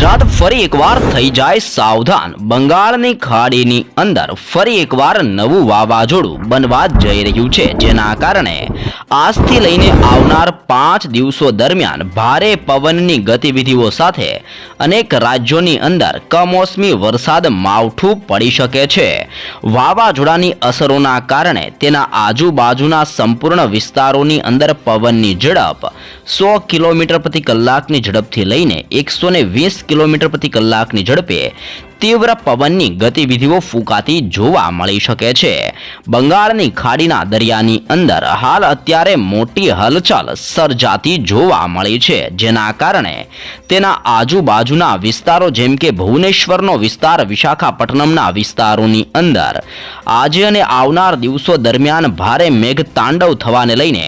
ગુજરાત ફરી એકવાર થઈ જાય સાવધાન. બંગાળની ખાડીની અંદર ફરી એકવાર નવું વાવાઝોડું બનવા જઈ રહ્યું છે, જેના કારણે આજથી લઈને આવનાર પાંચ દિવસો દરમિયાન ભારે પવનની ગતિવિધિઓ સાથે અનેક રાજ્યોની અંદર કમોસમી વરસાદ માવઠું પડી શકે છે. વાવાઝોડાની અસરોના કારણે તેના આજુબાજુના સંપૂર્ણ વિસ્તારોની અંદર પવનની ઝડપ સો કિલોમીટર પ્રતિ કલાકની ઝડપથી લઈને એકસો વીસ કિલોમીટર પ્રતિ કલાકની ઝડપે તીવ્ર પવનની ગતિવિધિઓ ફૂંકાતી જોવા મળી શકે છે. બંગાળની ખાડીના દરિયાની અંદર હાલ અત્યારે મોટી હલચલ સર્જાતી જોવા મળી છે, જેના કારણે તેના આજુબાજુના વિસ્તારો જેમ કે ભુવનેશ્વરનો વિસ્તાર, વિશાખાપટ્ટનમના વિસ્તારોની અંદર આજે અને આવનાર દિવસો દરમિયાન ભારે મેઘ તાંડવ થવાને લઈને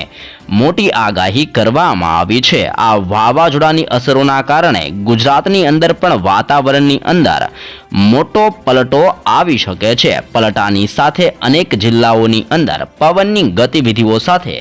મોટી આગાહી કરવામાં આવી છે. આ વાવાઝોડાની અસરોના કારણે ગુજરાતની અંદર પણ વાતાવરણની અંદર મોટો પલટો આવી શકે છે. પલટાની સાથે અનેક જિલ્લાઓની અંદર પવનની ગતિવિધિઓ સાથે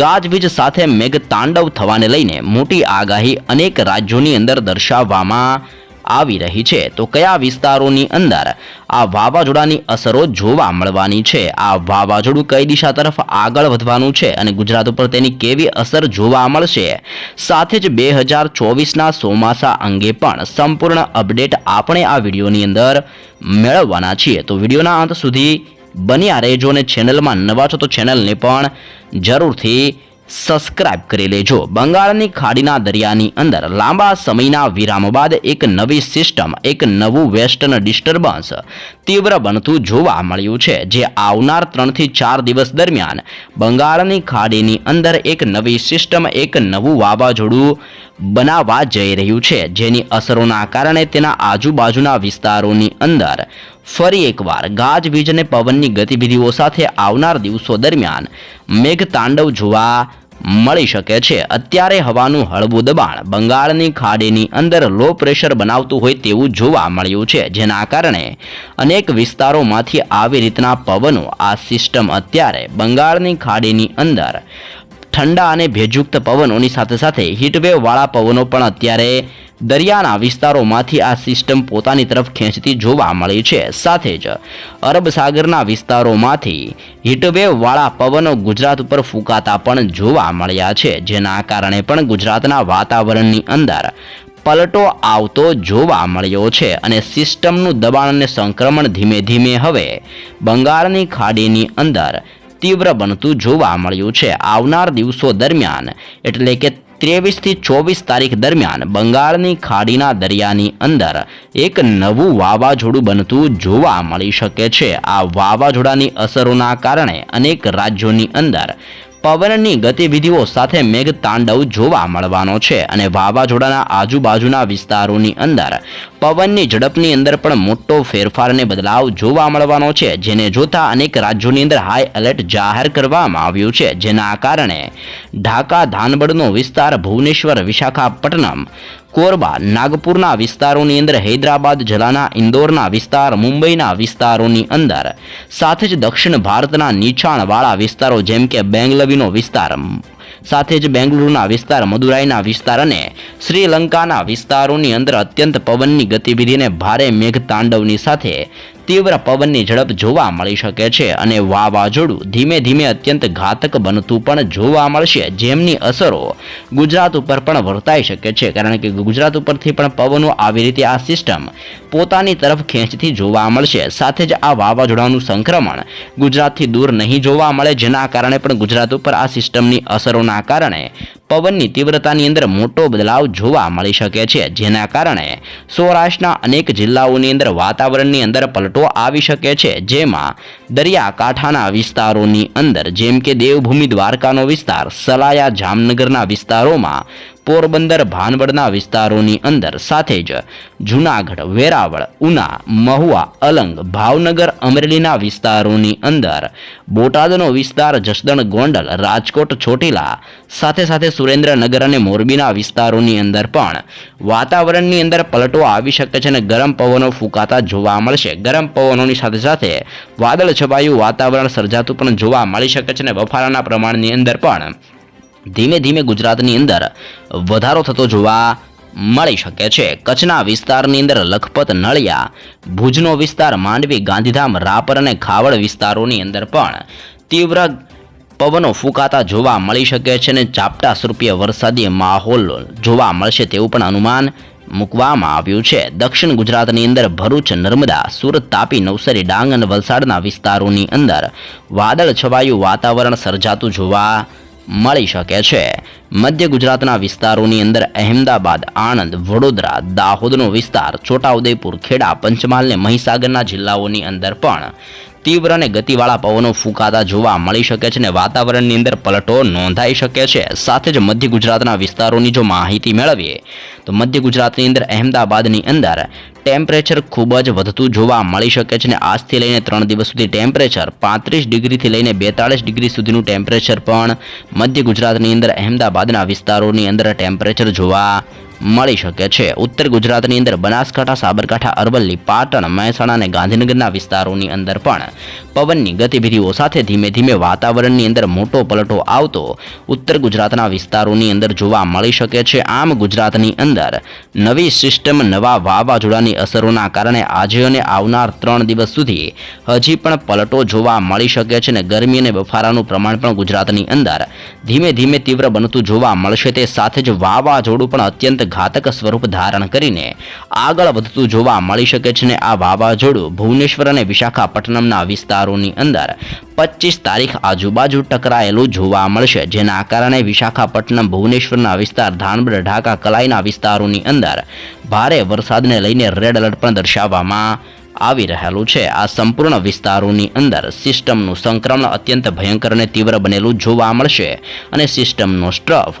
ગાજવીજ સાથે મેઘ તાંડવ થવાને લઈને મોટી આગાહી અનેક રાજ્યોની અંદર દર્શાવવામાં આવી રહી છે. તો કયા વિસ્તારોની અંદર આ વાવાઝોડાની અસરો જોવા મળવાની છે? આ વાવાઝોડું કઈ દિશા તરફ આગળ વધવાનું છે અને ગુજરાત ઉપર તેની કેવી અસર જોવા મળશે? સાથે જ બે હજાર ચોવીસના ચોમાસા અંગે પણ સંપૂર્ણ અપડેટ આપણે આ વિડીયોની અંદર મેળવવાના છીએ. તો વિડીયોના અંત સુધી બન્યા રહેજો અને ચેનલમાં નવા છો તો ચેનલને પણ જરૂરથી સબસ્ક્રાઇબ કરી લેજો. બંગાળની ખાડીના દરિયાની અંદર લાંબા સમયના વિરામ બાદ એક નવી સિસ્ટમ એક નવું વેસ્ટર્ન ડિસ્ટર્બન્સ તીવ્ર બનતું જોવા મળ્યું છે, જે આવનાર ત્રણથી ચાર દિવસ દરમિયાન બંગાળની ખાડીની અંદર એક નવી સિસ્ટમ એક નવું વાવાઝોડું બનાવવા જઈ રહ્યું છે, જેની અસરોના કારણે તેના આજુબાજુના વિસ્તારોની અંદર ફરી એકવાર ગાજવીજ અને પવનની ગતિવિધિઓ સાથે આવનાર દિવસો દરમિયાન મેઘ તાંડવ જોવા મળી શકે છે. અત્યારે હવાનું હળવું દબાણ બંગાળની ખાડીની અંદર લો પ્રેશર બનાવતું હોય તેવું જોવા મળ્યું છે. જેના કારણે અનેક વિસ્તારોમાંથી આવી રીતના પવનો આ સિસ્ટમ અત્યારે બંગાળની ખાડીની અંદર ઠંડા અને ભેજયુક્ત પવનોની સાથે સાથે હીટવેવવાળા પવનો પણ અત્યારે દરિયાના વિસ્તારોમાંથી આ સિસ્ટમ પોતાની તરફ ખેંચતી જોવા મળી છે. સાથે જ અરબ સાગરના વિસ્તારોમાંથી હીટવેવવાળા પવનો ગુજરાત ઉપર ફૂંકાતા પણ જોવા મળ્યા છે. જેના કારણે પણ ગુજરાતના વાતાવરણની અંદર પલટો આવતો જોવા મળ્યો છે અને સિસ્ટમનું દબાણ અને સંક્રમણ ધીમે ધીમે હવે બંગાળની ખાડીની અંદર તીવ્ર બનતું જોવા મળ્યું છે. આવનાર દિવસો દરમિયાન એટલે કે ત્રેવીસથી ચોવીસ તારીખ દરમિયાન બંગાળની ખાડીના દરિયાની અંદર એક નવું વાવાઝોડું બનતું જોવા મળી શકે છે. આ વાવાઝોડાની અસરોના કારણે અનેક રાજ્યોની અંદર પવનની ગતિવિધિઓ સાથે મેઘ તાંડવ જોવા મળવાનો છે અને વાવાઝોડાના આજુબાજુના વિસ્તારોની અંદર પવનની ઝડપની અંદર પણ મોટો ફેરફારને બદલાવ જોવા મળવાનો છે, જેને જોતા અનેક રાજ્યોની અંદર હાઈ એલર્ટ જાહેર કરવામાં આવ્યું છે, જેના કારણે ઢાકા ધાનબડનો વિસ્તાર, ભુવનેશ્વર, વિશાખાપટ્ટનમ, કોરબા, નાગપુરના વિસ્તારોની અંદર હૈદરાબાદ, જલાના, ઇન્દોરના વિસ્તાર, મુંબઈના વિસ્તારોની અંદર, સાથે જ દક્ષિણ ભારતના નીચાણવાળા વિસ્તારો જેમ કે બેંગલવીનો વિસ્તાર સાથે જ બેંગલુરુના વિસ્તાર, મદુરાઈના વિસ્તાર અને શ્રીલંકાના વિસ્તારોની અંદર અત્યંત પવનની ગતિવિધિને ભારે મેઘ તાંડવની સાથે તીવ્ર પવનની ઝડપ જોવા મળી શકે છે અને વાવાઝોડું ધીમે ધીમે અત્યંત ઘાતક બનતું પણ જોવા મળશે. જેમની અસરો ગુજરાત ઉપર પણ વર્તાઈ શકે છે, કારણ કે ગુજરાત ઉપરથી પણ પવનો આવી રીતે આ સિસ્ટમ પોતાની તરફ ખેંચતી જોવા મળશે. સાથે જ આ વાવાઝોડાનું સંક્રમણ ગુજરાતથી દૂર નહીં જોવા મળે, જેના કારણે પણ ગુજરાત ઉપર આ સિસ્ટમની અસરોના કારણે પવનની તીવ્રતાની અંદર મોટો બદલાવ જોવા મળી શકે છે, જેના કારણે સૌરાષ્ટ્રના અનેક જિલ્લાઓની અંદર વાતાવરણની અંદર પલટો આવી શકે છે, જેમાં દરિયાકાંઠાના વિસ્તારોની અંદર, જેમ કે દેવભૂમિ દ્વારકાનો વિસ્તાર, સલાયા જામનગરના વિસ્તારોમાં, પોરબંદર ભાનવડના વિસ્તારોની અંદર, સાથે જ જૂનાગઢ, વેરાવળ, ઉના, મહુવા, અલંગ, ભાવનગર, અમરેલીના વિસ્તારોની અંદર, બોટાદનો વિસ્તાર, જસદણ, ગોંડલ, રાજકોટ, ચોટીલા, સાથે સાથે સુરેન્દ્રનગર અને મોરબીના વિસ્તારોની અંદર પણ વાતાવરણની અંદર પલટો આવી શકે છે અને ગરમ પવનો ફૂંકાતા જોવા મળશે. ગરમ પવનોની સાથે સાથે વાદળ છવાયું વાતાવરણ સર્જાતું પણ જોવા મળી શકે છે અને બફારાના પ્રમાણની અંદર પણ. ધીમે ધીમે ગુજરાતની અંદર વધારો થતો જોવા મળી શકે છે. કચ્છના વિસ્તારની અંદર લખપત, નળિયા, ભુજનો વિસ્તાર, માંડવી, ગાંધીધામ, રાપર અને ખાવડ વિસ્તારોની અંદર પણ તીવ્ર પવનો ફૂંકાતા જોવા મળી શકે છે અને ઝાપટા સ્વરૂપે વરસાદી માહોલ જોવા મળશે તેવું પણ અનુમાન મૂકવામાં આવ્યું છે. દક્ષિણ ગુજરાતની અંદર ભરૂચ, નર્મદા, સુરત, તાપી, નવસારી, ડાંગ અને વલસાડના વિસ્તારોની અંદર વાદળ છવાયું વાતાવરણ સર્જાતું જોવા મળી શકે છે. મધ્ય ગુજરાતના વિસ્તારોની અંદર અહેમદાબાદ, આણંદ, વડોદરા, દાહોદનો વિસ્તાર, છોટાઉદેપુર, ખેડા, પંચમહાલ અને મહીસાગરના જિલ્લાઓની અંદર પણ તીવ્ર અને ગતિવાળા પવનો ફૂંકાતા જોવા મળી શકે છે અને વાતાવરણની અંદર પલટો નોંધાઈ શકે છે. સાથે જ મધ્ય ગુજરાતના વિસ્તારોની જો માહિતી મેળવીએ, તો મધ્ય ગુજરાતની અંદર અહેમદાબાદની અંદર ટેમ્પરેચર ખૂબ જ વધતું જોવા મળી શકે છે અને આજથી લઈને ત્રણ દિવસ સુધી ટેમ્પરેચર પાંત્રીસ ડિગ્રીથી લઈને બેતાળીસ ડિગ્રી સુધીનું ટેમ્પરેચર પણ મધ્ય ગુજરાતની અંદર અહેમદાબાદના વિસ્તારોની અંદર ટેમ્પરેચર જોવા મળી શકે છે. ઉત્તર ગુજરાતની અંદર બનાસકાંઠા, સાબરકાંઠા, અરવલ્લી, પાટણ, મહેસાણા અને ગાંધીનગરના વિસ્તારોની અંદર પણ પવનની ગતિવિધિઓ સાથે ધીમે ધીમે વાતાવરણની અંદર મોટો પલટો આવતો ઉત્તર ગુજરાતના વિસ્તારોની અંદર જોવા મળી શકે છે. આમ ગુજરાતની અંદર નવી સિસ્ટમ, નવા વાવાઝોડાની અસરોના કારણે આજે અને આવનાર ત્રણ દિવસ સુધી હજી પણ પલટો જોવા મળી શકે છે અને ગરમી અને બફારાનું પ્રમાણ પણ ગુજરાતની અંદર ધીમે ધીમે તીવ્ર બનતું જોવા મળશે. તે સાથે જ વાવાઝોડું પણ અત્યંત ઘાતક સ્વરૂપ ધારણ કરીને આગળ વધતું જોવા મળી શકે છે ને આ વાવાઝોડું ભુવનેશ્વર અને વિશાખાપટ્ટનમના વિસ્તારોની અંદર પચીસ તારીખ આજુબાજુ ટકરાયેલું જોવા મળશે. જેના કારણે વિશાખાપટ્ટનમ ભુવનેશ્વરના વિસ્તાર ધાનબડ ઢાકા કલાઈના વિસ્તારોની અંદર ભારે વરસાદને લઈને રેડ એલર્ટ પણ દર્શાવવામાં આવી રહેલું છે. આ સંપૂર્ણ વિસ્તારોની અંદર સિસ્ટમનું સંક્રમણ અત્યંત ભયંકર અને તીવ્ર બનેલું જોવા મળશે અને સિસ્ટમનો સ્ટ્રફ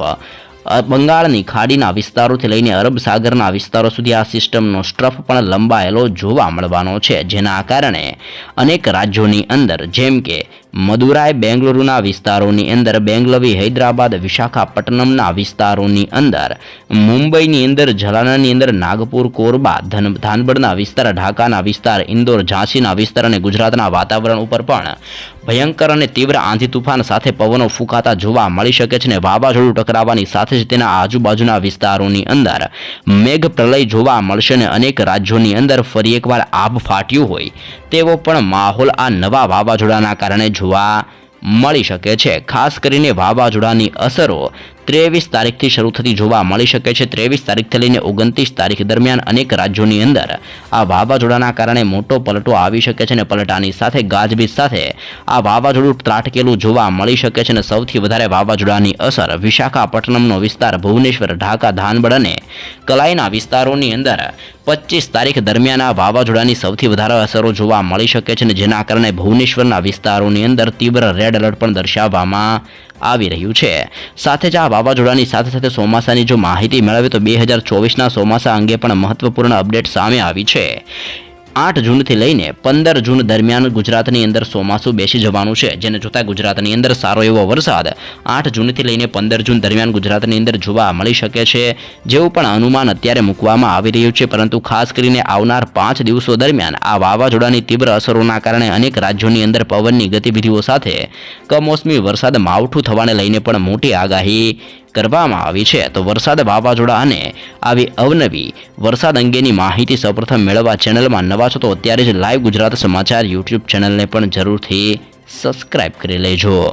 બંગાળની ખાડીના વિસ્તારોથી લઈને અરબ સાગરના વિસ્તારો સુધી આ સિસ્ટમનો સ્ટ્રફ પણ લંબાયેલો જોવા મળવાનો છે. જેના કારણે અનેક રાજ્યોની અંદર, જેમ કે મદુરાઈ બેંગલુરુના વિસ્તારોની અંદર બેંગલવી હૈદરાબાદ, વિશાખાપટ્ટનમના વિસ્તારોની અંદર, મુંબઈની અંદર, જલાનાની અંદર નાગપુર, કોરબા, ધન ધાનબડના વિસ્તાર, ઢાકાના વિસ્તાર, ઇન્દોર, ઝાંસીના વિસ્તાર અને ગુજરાતના વાતાવરણ ઉપર પણ ભયંકર અને તીવ્ર આંધી તુફાન સાથે પવનો ફૂંકાતા જોવા મળી શકે છે અને વાવાઝોડું ટકરાવવાની સાથે જ તેના આજુબાજુના વિસ્તારોની અંદર મેઘ પ્રલય જોવા મળશે અને અનેક રાજ્યોની અંદર ફરી એકવાર આભ ફાટ્યું હોય તેવો પણ માહોલ આ નવા વાવાઝોડાના કારણે જોવા મળી શકે છે. ખાસ કરીને વાવાઝોડાની અસરો ત્રેવીસ તારીખથી શરૂ થતી જોવા મળી શકે છે. ત્રેવીસ તારીખથી લઈને ઓગણત્રીસ તારીખ દરમિયાન અનેક રાજ્યોની અંદર આ વાવાઝોડાના કારણે મોટો પલટો આવી શકે છે અને પલટાની સાથે ગાજવીજ સાથે આ વાવાઝોડું ત્રાટકેલું જોવા મળી શકે છે અને સૌથી વધારે વાવાઝોડાની અસર વિશાખાપટ્ટનમનો વિસ્તાર ભુવનેશ્વર, ઢાકા ધાનબડ અને કલાઈના વિસ્તારોની અંદર પચીસ તારીખ દરમિયાન આ વાવાઝોડાની સૌથી વધારે અસરો જોવા મળી શકે છે અને જેના કારણે ભુવનેશ્વરના વિસ્તારોની અંદર તીવ્ર રેડ એલર્ટ પણ દર્શાવવામાં આવી રહ્યું છે. સાથે જ આ વાવાઝોડાની સાથે સાથે ચોમાસાની જો માહિતી મેળવે તો બે હજાર ચોવીસના ચોમાસા અંગે પણ મહત્વપૂર્ણ અપડેટ સામે આવી છે. આઠ જૂનથી લઈને પંદર જૂન દરમિયાન ગુજરાતની અંદર ચોમાસું બેસી જવાનું છે. જેને જોતા ગુજરાતની અંદર સારો એવો વરસાદ આઠ જૂનથી લઈને પંદર જૂન દરમિયાન ગુજરાતની અંદર જોવા મળી શકે છે. જેવું પણ અનુમાન અત્યારે મૂકવામાં આવી રહ્યું છે, પરંતુ ખાસ કરીને આવનાર પાંચ દિવસો દરમિયાન આ વાવાઝોડાની તીવ્ર અસરોના કારણે અનેક રાજ્યોની અંદર પવનની ગતિવિધિઓ સાથે કમોસમી વરસાદ માવઠું થવાને લઈને પણ મોટી આગાહી કરવામાં આવી છે. તો વરસાદ વાવાઝોડા અને આવી અવનવી વરસાદ અંગેની માહિતી સૌપ્રથમ મેળવવા ચેનલમાં નવા છો તો અત્યારે જ લાઈવ ગુજરાત સમાચાર યુટ્યુબ ચેનલને પણ જરૂરથી સબસ્ક્રાઇબ કરી લેજો.